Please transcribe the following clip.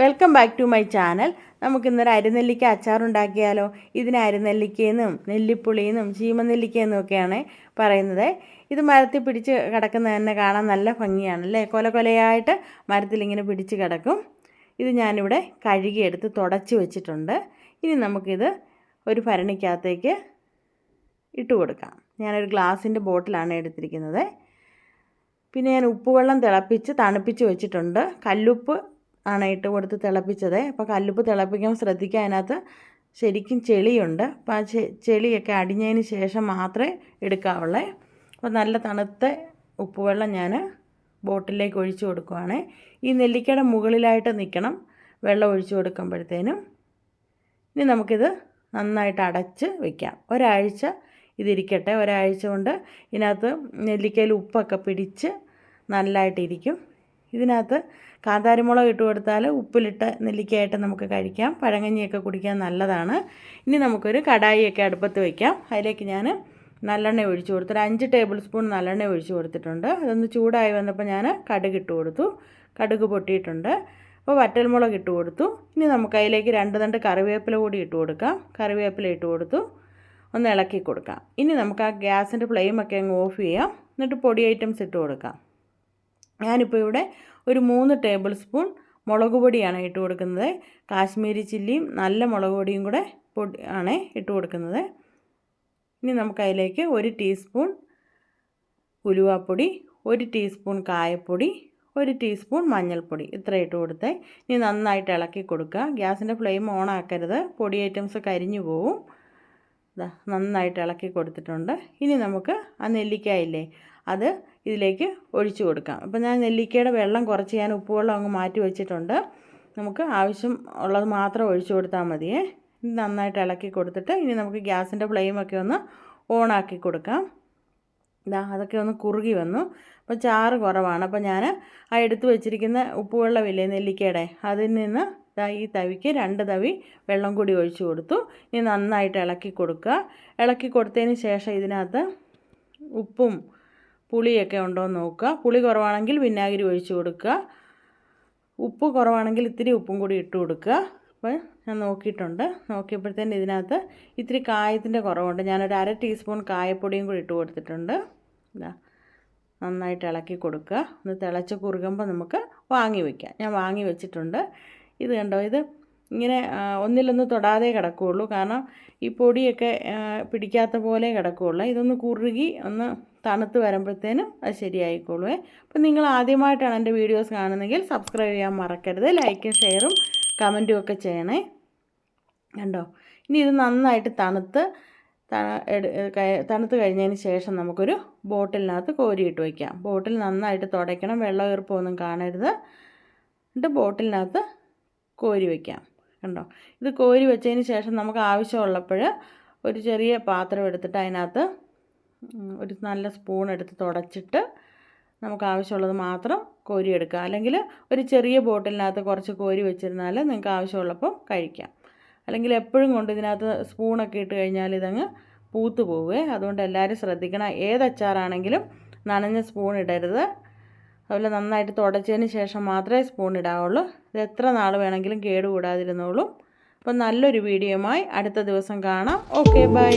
Welcome back to my channel നമുക്കിന്നൊരു അരിനെല്ലിക്ക അച്ചാറുണ്ടാക്കിയാലോ? ഇതിന് അരിനെല്ലിക്കയെന്നും നെല്ലിപ്പുളിയെന്നും ചീമനെല്ലിക്കയെന്നും ഒക്കെയാണ് പറയുന്നത്. ഇത് മരത്തിൽ പിടിച്ച് കിടക്കുന്ന തന്നെ കാണാൻ നല്ല ഭംഗിയാണ് അല്ലേ? കൊല കൊലയായിട്ട് മരത്തിലിങ്ങനെ പിടിച്ച് കിടക്കും. ഇത് ഞാനിവിടെ കഴുകിയെടുത്ത് തുടച്ച് വെച്ചിട്ടുണ്ട്. ഇനി നമുക്കിത് ഒരു ഭരണിക്കകത്തേക്ക് ഇട്ട് കൊടുക്കാം. ഞാനൊരു ഗ്ലാസിന്റെ ബോട്ടിലാണ് എടുത്തിരിക്കുന്നത്. പിന്നെ ഞാൻ ഉപ്പുവെള്ളം തിളപ്പിച്ച് തണുപ്പിച്ച് വെച്ചിട്ടുണ്ട്. കല്ലുപ്പ് ആണ് ഇട്ട് കൊടുത്ത് തിളപ്പിച്ചത്. അപ്പോൾ കല്ലുപ്പ് തിളപ്പിക്കാൻ ശ്രദ്ധിക്കുക. അതിനകത്ത് ശരിക്കും ചെളിയുണ്ട്. അപ്പോൾ ആ ചെളിയൊക്കെ അടിഞ്ഞതിന് ശേഷം മാത്രമേ എടുക്കാവുള്ളേ. അപ്പോൾ നല്ല തണുത്ത ഉപ്പുവെള്ളം ഞാൻ ബോട്ടിലേക്ക് ഒഴിച്ചു കൊടുക്കുവാണ്. ഈ നെല്ലിക്കയുടെ മുകളിലായിട്ട് നിൽക്കണം വെള്ളം ഒഴിച്ചു കൊടുക്കുമ്പോഴത്തേനും ഇനി നമുക്കിത് നന്നായിട്ട് അടച്ച് വെക്കാം. ഒരാഴ്ച ഇതിരിക്കട്ടെ. ഒരാഴ്ച കൊണ്ട് ഇതിനകത്ത് നെല്ലിക്കയിൽ ഉപ്പൊക്കെ പിടിച്ച് നല്ലതായിട്ടിരിക്കും ഇതിനകത്ത് കാന്താരിമുളക് ഇട്ട് കൊടുത്താൽ ഉപ്പിലിട്ട് നെല്ലിക്കയായിട്ട് നമുക്ക് കഴിക്കാം. പഴങ്കഞ്ഞിയൊക്കെ കുടിക്കാൻ നല്ലതാണ്. ഇനി നമുക്കൊരു കടായിയൊക്കെ അടുപ്പത്ത് വയ്ക്കാം അതിലേക്ക് ഞാൻ നല്ലെണ്ണ ഒഴിച്ചു കൊടുത്തു. ഒരു അഞ്ച് ടേബിൾ സ്പൂൺ നല്ലെണ്ണ ഒഴിച്ചു കൊടുത്തിട്ടുണ്ട്. അതൊന്ന് ചൂടായി വന്നപ്പോൾ ഞാൻ കടുക് ഇട്ട് കൊടുത്തു. കടുക് പൊട്ടിയിട്ടുണ്ട്. അപ്പോൾ വറ്റൽമുളക് ഇട്ട് കൊടുത്തു. ഇനി നമുക്ക് അതിലേക്ക് രണ്ട് തണ്ട് കറിവേപ്പില കൂടി ഇട്ട് കൊടുക്കാം. കറിവേപ്പില ഇട്ട് കൊടുത്തു. ഒന്ന് ഇളക്കി കൊടുക്കാം. ഇനി നമുക്ക് ആ ഗ്യാസിന്റെ ഫ്ലെയിമൊക്കെ അങ്ങ് ഓഫ് ചെയ്യാം. എന്നിട്ട് പൊടി ഐറ്റംസ് ഇട്ട് കൊടുക്കാം. ഞാനിപ്പോൾ ഇവിടെ ഒരു മൂന്ന് ടേബിൾ സ്പൂൺ മുളക് പൊടിയാണ് ഇട്ട് കൊടുക്കുന്നത്. കാശ്മീരി ചില്ലിയും നല്ല മുളക് പൊടിയും കൂടെ പൊടി ആണ് ഇട്ട് കൊടുക്കുന്നത്. ഇനി നമുക്ക് അതിലേക്ക് ഒരു ടീസ്പൂൺ ഉലുവാപ്പൊടി ഒരു ടീസ്പൂൺ കായപ്പൊടി ഒരു ടീസ്പൂൺ മഞ്ഞൾപ്പൊടി ഇത്ര ഇട്ട് കൊടുത്തേ. ഇനി നന്നായിട്ട് ഇളക്കി കൊടുക്കുക. ഗ്യാസിന്റെ ഫ്ലെയിം ഓൺ ആക്കരുത്. പൊടി ഐറ്റംസ് കരിഞ്ഞു പോവും. നന്നായിട്ട് ഇളക്കി കൊടുത്തിട്ടുണ്ട്. ഇനി നമുക്ക് ആ നെല്ലിക്കായില്ലേ അത് ഇതിലേക്ക് ഒഴിച്ചു കൊടുക്കാം. അപ്പോൾ ഞാൻ നെല്ലിക്കയുടെ വെള്ളം കുറച്ച് ഞാൻ ഉപ്പുവെള്ളം അങ്ങ് മാറ്റി വെച്ചിട്ടുണ്ട്. നമുക്ക് ആവശ്യം ഉള്ളത് മാത്രം ഒഴിച്ചു കൊടുത്താൽ മതിയേ. നന്നായിട്ട് ഇളക്കി കൊടുത്തിട്ട് ഇനി നമുക്ക് ഗ്യാസിന്റെ ഫ്ലെയിമൊക്കെ ഒന്ന് ഓണാക്കി കൊടുക്കാം. ഇതാ അതൊക്കെ ഒന്ന് കുറുകി വന്നു. അപ്പോൾ ചാറ് കുറവാണ്. അപ്പോൾ ഞാൻ ആ എടുത്തു വെച്ചിരിക്കുന്ന ഉപ്പുവെള്ളമില്ലേ നെല്ലിക്കയുടെ? അതിൽ നിന്ന് ഇതാ ഈ തവിക്ക് രണ്ട് തവി വെള്ളം കൂടി ഒഴിച്ചു കൊടുത്തു. ഇനി നന്നായിട്ട് ഇളക്കി കൊടുക്കുക. ഇളക്കി കൊടുത്തതിന് ശേഷം ഇതിനകത്ത് ഉപ്പും പുളിയൊക്കെ ഉണ്ടോ എന്ന് നോക്കുക. പുളി കുറവാണെങ്കിൽ വിനാഗിരി ഒഴിച്ചു കൊടുക്കുക. ഉപ്പ് കുറവാണെങ്കിൽ ഇത്തിരി ഉപ്പും കൂടി ഇട്ട് കൊടുക്കുക. അപ്പോൾ ഞാൻ നോക്കിയിട്ടുണ്ട്. നോക്കിയപ്പോഴത്തേന് ഇതിനകത്ത് ഇത്തിരി കായത്തിന്റെ കുറവുണ്ട്. ഞാനൊരു അര ടീസ്പൂൺ കായപ്പൊടിയും കൂടി ഇട്ട് കൊടുത്തിട്ടുണ്ട്. ഇതാ നന്നായിട്ട് ഇളക്കി കൊടുക്കുക. ഒന്ന് തിളച്ച് കുറുകുമ്പോൾ നമുക്ക് വാങ്ങി വയ്ക്കാം. ഞാൻ വാങ്ങി വെച്ചിട്ടുണ്ട്. ഇത് കണ്ടോ? ഇത് ഇങ്ങനെ ഒന്നിലൊന്ന് തൊടാതെ കിടക്കുകയുള്ളൂ. കാരണം ഈ പൊടിയൊക്കെ പിടിക്കാത്ത പോലെ കിടക്കുകയുള്ളൂ. ഇതൊന്ന് കുറുകി ഒന്ന് തണുത്ത് വരുമ്പോഴത്തേനും അത് ശരിയായിക്കോളൂ അപ്പം നിങ്ങൾ ആദ്യമായിട്ടാണ് എന്റെ വീഡിയോസ് കാണുന്നതെങ്കിൽ സബ്സ്ക്രൈബ് ചെയ്യാൻ മറക്കരുത്. ലൈക്കും ഷെയറും കമന്റും ഒക്കെ ചെയ്യണേ. കണ്ടോ? ഇനി ഇത് നന്നായിട്ട് തണുത്ത് തണുത്ത് കഴിഞ്ഞതിന് ശേഷം നമുക്കൊരു ബോട്ടിലിനകത്ത് കോരിയിട്ട് വയ്ക്കാം. ബോട്ടിൽ നന്നായിട്ട് തുടയ്ക്കണം. വെള്ളം ഈർപ്പമൊന്നും കാണരുത്. എന്നിട്ട് ബോട്ടിലിനകത്ത് കോരി വയ്ക്കാം. കണ്ടോ? ഇത് കോരി വെച്ചതിന് ശേഷം നമുക്ക് ആവശ്യമുള്ളപ്പോൾ ഒരു ചെറിയ പാത്രം എടുത്തിട്ട് അതിനകത്ത് ഒരു നല്ല സ്പൂൺ എടുത്ത് തുടച്ചിട്ട് നമുക്ക് ആവശ്യമുള്ളത് മാത്രം കോരി എടുക്കുക അല്ലെങ്കിൽ ഒരു ചെറിയ ബോട്ടിലിനകത്ത് കുറച്ച് കോരി വെച്ചിരുന്നാൽ നിങ്ങൾക്ക് ആവശ്യമുള്ളപ്പം കഴിക്കാം. അല്ലെങ്കിൽ എപ്പോഴും കൊണ്ട് ഇതിനകത്ത് സ്പൂണൊക്കെ ഇട്ട് കഴിഞ്ഞാൽ ഇതങ്ങ് പൂത്ത് പോവുകയെ അതുകൊണ്ട് എല്ലാവരും ശ്രദ്ധിക്കണം. ഏത് നനഞ്ഞ സ്പൂൺ ഇടരുത്. അതുപോലെ നന്നായിട്ട് തുടച്ചതിന് ശേഷം മാത്രമേ സ്പൂൺ ഇടാവുള്ളൂ. ഇത് എത്ര നാൾ വേണമെങ്കിലും കേടുകൂടാതിരുന്നോളും. അപ്പം നല്ലൊരു വീഡിയോയുമായി അടുത്ത ദിവസം കാണാം. Okay bye